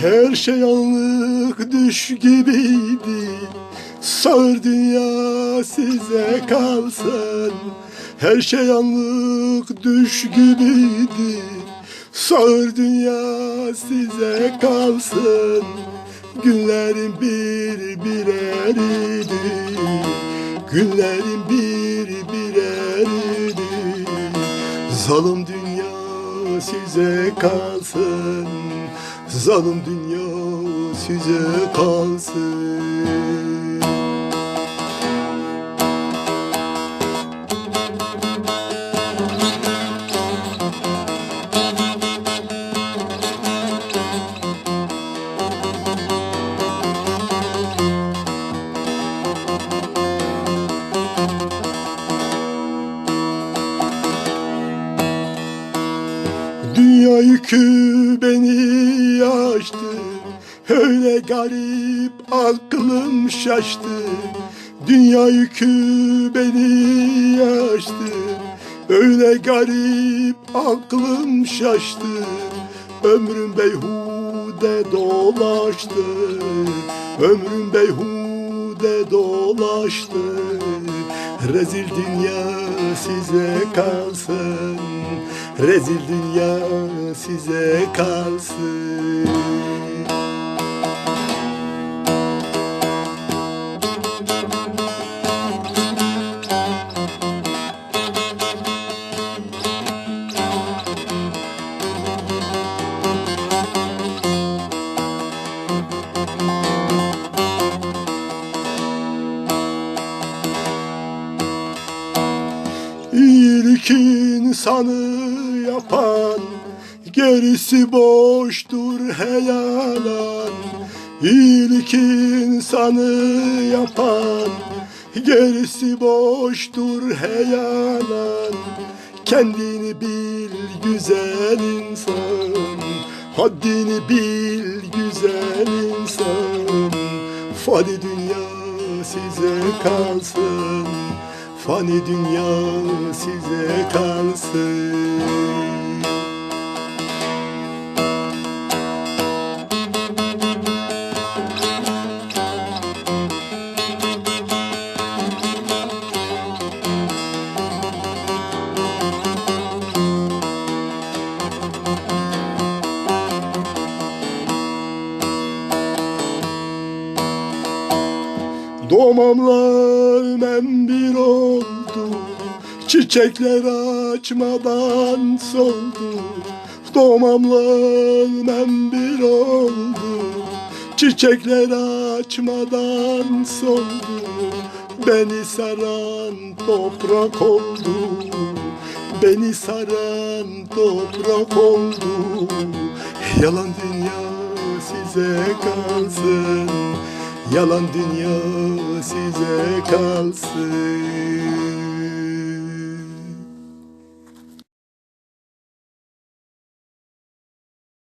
Her şey anlık düş gibiydi. Sağır dünya size kalsın Her şey anlık düş gibiydi. Sağır dünya size kalsın. Günlerin bir bireriydi. Günlerin bir bireriydi. Zalim dünya size kalsın. Zalim dünya size kalsın yükü beni yaştı. Öyle garip aklım şaştı. Dünya yükü beni yaştı. Öyle garip aklım şaştı. Ömrüm beyhude dolaştı. Ömrüm beyhude dolaştı Rezil dünya size kalsın. Rezil dünya size kalsın İyilik insanı yapan Gerisi boştur heyalan İyilik insanı yapan Gerisi boştur heyalan Kendini bil güzel insan Haddini bil güzel insan. Fani dünya size kalsın Fani dünya size kalsın Doğmamla ölmem bir oldu Çiçekler açmadan soldu. Doğmamla ölmem bir oldu Çiçekler açmadan soldu. Beni saran toprak oldu Beni saran toprak oldu. Yalan dünya size kalsın Yalan dünya size kalsın